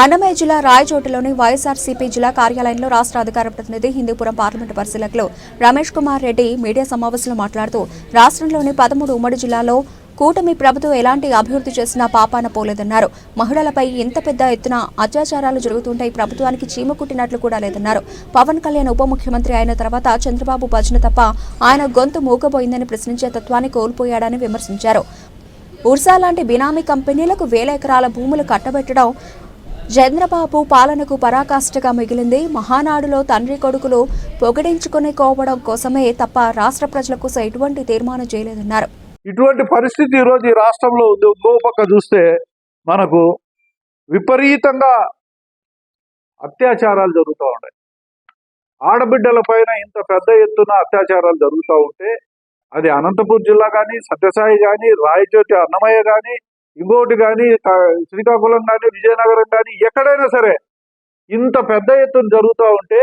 అన్నమయ్య జిల్లా రాయచోటలోని వైఎస్ఆర్సీపీ జిల్లా కార్యాలయంలో రాష్ట్ర అధికార ప్రతినిధి హిందూపురం పార్లమెంటు పరిశీలకులు రమేష్ కుమార్ రెడ్డి మీడియా సమావేశంలో మాట్లాడుతూ రాష్ట్రంలోని పదమూడు ఉమ్మడి జిల్లాలో కూటమి ప్రభుత్వం ఎలాంటి అభివృద్ధి చేసినా పాపాన పోలేదన్నారు. మహిళలపై ఇంత పెద్ద ఎత్తున అత్యాచారాలు జరుగుతుంటే ప్రభుత్వానికి చీమ కుట్టినట్లు కూడా లేదన్నారు. పవన్ కళ్యాణ్ ఉప ముఖ్యమంత్రి అయిన తర్వాత చంద్రబాబు భజన తప్ప ఆయన గొంతు మూగబోయిందని ప్రశ్నించే తత్వాన్ని కోల్పోయాడని విమర్శించారు. ఉర్సా లాంటి బినామీ కంపెనీలకు వేల ఎకరాల భూములు కట్టబెట్టడం చంద్రబాబు పాలనకు పరాకాష్ఠగా మిగిలింది. మహానాడులో తండ్రి కొడుకులు పొగిడించుకుని కోవడం కోసమే తప్ప రాష్ట్ర ప్రజల కోసం ఎటువంటి తీర్మానం చేయలేదన్నారు. ఇటువంటి పరిస్థితి ఈరోజు ఈ రాష్ట్రంలో ఉంది. ఇంకో పక్క చూస్తే మనకు విపరీతంగా అత్యాచారాలు జరుగుతూ ఉన్నాయి. ఆడబిడ్డల పైన ఇంత పెద్ద ఎత్తున అత్యాచారాలు జరుగుతూ ఉంటే అది అనంతపూర్ జిల్లా కానీ సత్యసాయి కానీ రాయచోటి అన్నమయ్య కానీ ఇంకోటి కానీ శ్రీకాకుళం కానీ విజయనగరం కానీ ఎక్కడైనా సరే ఇంత పెద్ద ఎత్తున జరుగుతూ ఉంటే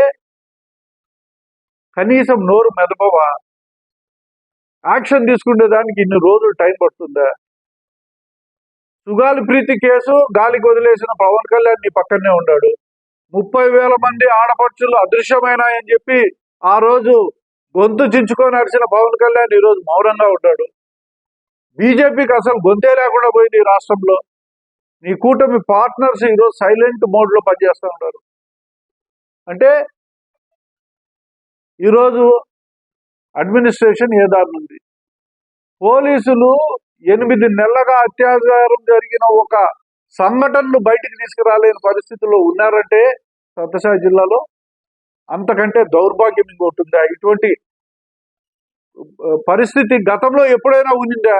కనీసం నోరు మెదపవా? యాక్షన్ తీసుకునే దానికి ఇన్ని రోజులు టైం పడుతుందా? సుగాలి ప్రీతి కేసు గాలికి వదిలేసిన పవన్ కళ్యాణ్ నీ పక్కనే ఉన్నాడు. ముప్పై వేల మంది ఆడపడుచులు అదృశ్యమైనాయని చెప్పి ఆ రోజు గొంతు చించుకొని నడిచిన పవన్ కళ్యాణ్ ఈ రోజు మౌనంగా ఉన్నాడు. బీజేపీకి అసలు గొంతే లేకుండా పోయింది ఈ రాష్ట్రంలో. నీ కూటమి పార్ట్నర్స్ ఈరోజు సైలెంట్ మోడ్లో పనిచేస్తూ ఉన్నారు. అంటే ఈరోజు అడ్మినిస్ట్రేషన్ ఏ పోలీసులు ఎనిమిది నెలలుగా అత్యాచారం జరిగిన ఒక సంఘటనను బయటికి తీసుకురాలేని పరిస్థితుల్లో ఉన్నారంటే సత్యసాయి జిల్లాలో అంతకంటే దౌర్భాగ్యం ఇంకోటి ఇటువంటి పరిస్థితి గతంలో ఎప్పుడైనా ఉండిందా?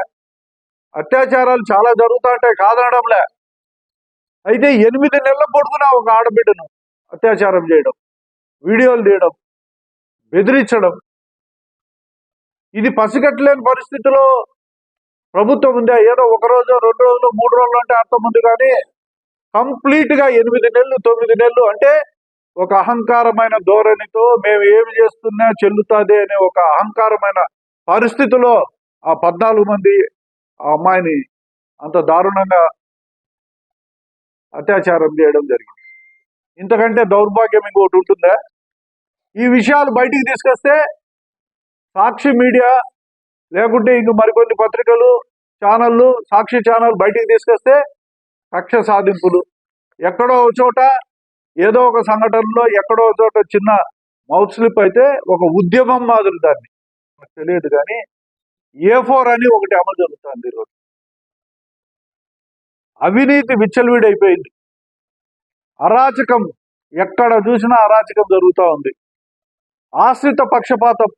అత్యాచారాలు చాలా జరుగుతా ఉంటాయి కాదనడంలే. అయితే ఎనిమిది నెలల పొడుగున ఒక ఆడబిడ్డను అత్యాచారం చేయడం వీడియోలు తీయడం బెదిరించడం. ఇది పసిగట్టలేని పరిస్థితిలో ప్రభుత్వం ఉందా? ఏదో ఒక రోజు రెండు రోజులు మూడు రోజులు అంటే అర్థం ఉంది కానీ కంప్లీట్గా ఎనిమిది నెలలు తొమ్మిది నెలలు అంటే ఒక అహంకారమైన ధోరణితో మేము ఏమి చేస్తున్నా చెల్లుతాదే అనే ఒక అహంకారమైన పరిస్థితిలో ఆ పద్నాలుగు మంది ఆ అమ్మాయిని అంత దారుణంగా అత్యాచారం చేయడం జరిగింది. ఇంతకంటే దౌర్భాగ్యం ఇంకోటి ఉంటుందా? ఈ విషయాలు బయటికి తీసుకొస్తే సాక్షి మీడియా లేకుంటే ఇంక మరికొన్ని పత్రికలు ఛానళ్ళు సాక్షి ఛానల్ బయటికి తీసుకొస్తే కక్ష సాధింపులు. ఎక్కడో ఒక చోట ఏదో ఒక సంఘటనలో ఎక్కడో చోట చిన్న మౌత్ స్లిప్ అయితే ఒక ఉద్యమం మాదిరి దాన్ని. తెలియదు కానీ ఏ ఫోర్ అని ఒకటి అమలు జరుగుతుంది ఈరోజు అవినీతి విచ్చలవిడైపోయింది. అరాచకం ఎక్కడ చూసినా అరాచకం జరుగుతూ ఉంది. ఆశ్రిత పక్షపాతం.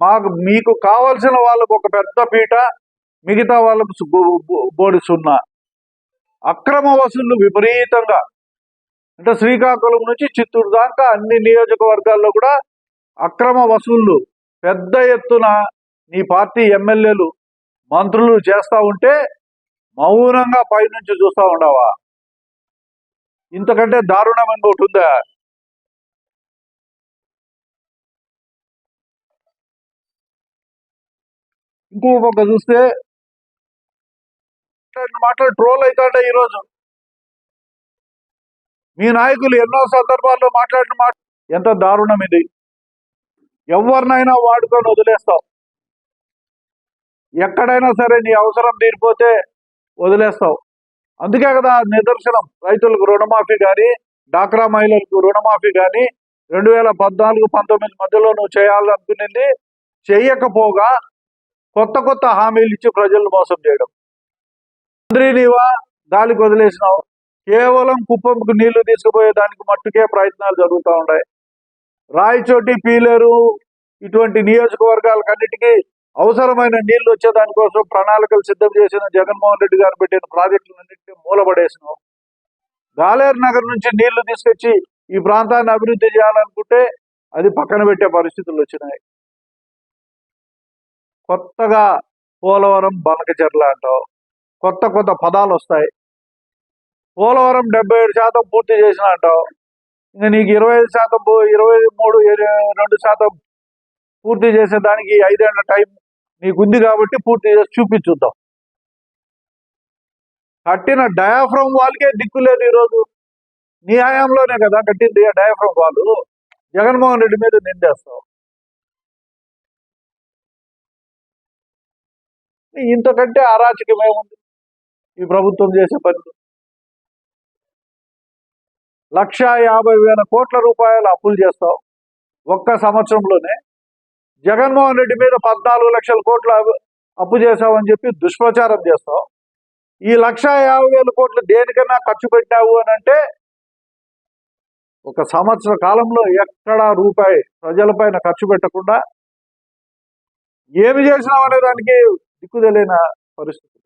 మాకు మీకు కావలసిన వాళ్ళకు ఒక పెద్ద పీట మిగతా వాళ్ళకు బోడి సున్నా. అక్రమ వసూళ్ళు విపరీతంగా. అంటే శ్రీకాకుళం నుంచి చిత్తూరు దాకా అన్ని నియోజకవర్గాల్లో కూడా అక్రమ వసూళ్ళు పెద్ద ఎత్తున నీ పార్టీ ఎమ్మెల్యేలు మంత్రులు చేస్తా ఉంటే మౌనంగా పైనుంచి చూస్తా ఉండవా? ఇంతకంటే దారుణం ఒకటి ఉందా? ఇంకో పక్క చూస్తే మాటలు ట్రోల్ అవుతాడే ఈరోజు. మీ నాయకులు ఎన్నో సందర్భాల్లో మాట్లాడిన మాట ఎంత దారుణం ఇది. ఎవరినైనా వాడుకొని వదిలేస్తావు ఎక్కడైనా సరే నీ అవసరం తీరిపోతే వదిలేస్తావు. అందుకే కదా నిదర్శనం. రైతులకు రుణమాఫీ కానీ డాక్రా మహిళలకు రుణమాఫీ కానీ రెండు వేల పద్నాలుగు పంతొమ్మిది మధ్యలో నువ్వు చేయాలనుకునేది చేయకపోగా కొత్త కొత్త హామీలు ఇచ్చి ప్రజలను మోసం చేయడం. తండ్రినివా నీవా గాలికి వదిలేసినావు. కేవలం కుప్పంకు నీళ్ళు తీసుకుపోయే దానికి మట్టుకే ప్రయత్నాలు జరుగుతూ ఉన్నాయి. రాయచోటి పీలేరు ఇటువంటి నియోజకవర్గాలకన్నిటికీ అవసరమైన నీళ్ళు వచ్చే దానికోసం ప్రణాళికలు సిద్ధం చేసిన జగన్మోహన్ రెడ్డి గారు పెట్టిన ప్రాజెక్టులన్నింటినీ మూలపడేసినావు గాలేరు నగర్ నుంచి నీళ్ళు తీసుకొచ్చి ఈ ప్రాంతాన్ని అభివృద్ధి చేయాలనుకుంటే అది పక్కన పెట్టే పరిస్థితులు వచ్చినాయి. కొత్తగా పోలవరం బనకచెర్ల అంటావు. కొత్త కొత్త పదాలు వస్తాయి. పోలవరం డెబ్బై ఏడు శాతం పూర్తి చేసిన అంటావు. ఇంకా నీకు ఇరవై ఐదు శాతం ఇరవై మూడు ఇరవై రెండు శాతం పూర్తి చేసే దానికి ఐదేళ్ళ టైం నీకుంది కాబట్టి పూర్తి చేసి చూపించుద్దాం. కట్టిన డయాఫ్రమ్ వాళ్ళకే దిక్కు లేదు ఈరోజు. నీ హయాంలోనే కదా కట్టింది డయాఫ్రమ్ వాళ్ళు జగన్మోహన్ రెడ్డి మీద నిందేస్తావు ఇంతకంటే అరాచకం ఏముంది ఈ ప్రభుత్వం చేసే పని. లక్ష యాభై వేల కోట్ల రూపాయలు అప్పులు చేస్తావు. ఒక్క సంవత్సరంలోనే జగన్మోహన్ రెడ్డి మీద పద్నాలుగు లక్షల కోట్ల అప్పు- అప్పు చేశావని చెప్పి దుష్ప్రచారం చేస్తాం ఈ లక్ష యాభై వేల కోట్లు దేనికన్నా ఖర్చు పెట్టావు అని అంటే ఒక సంవత్సర కాలంలో ఎక్కడా రూపాయి ప్రజలపైన ఖర్చు పెట్టకుండా ఏమి చేసినావు అనే దానికి దిక్కు తెలియని పరిస్థితి.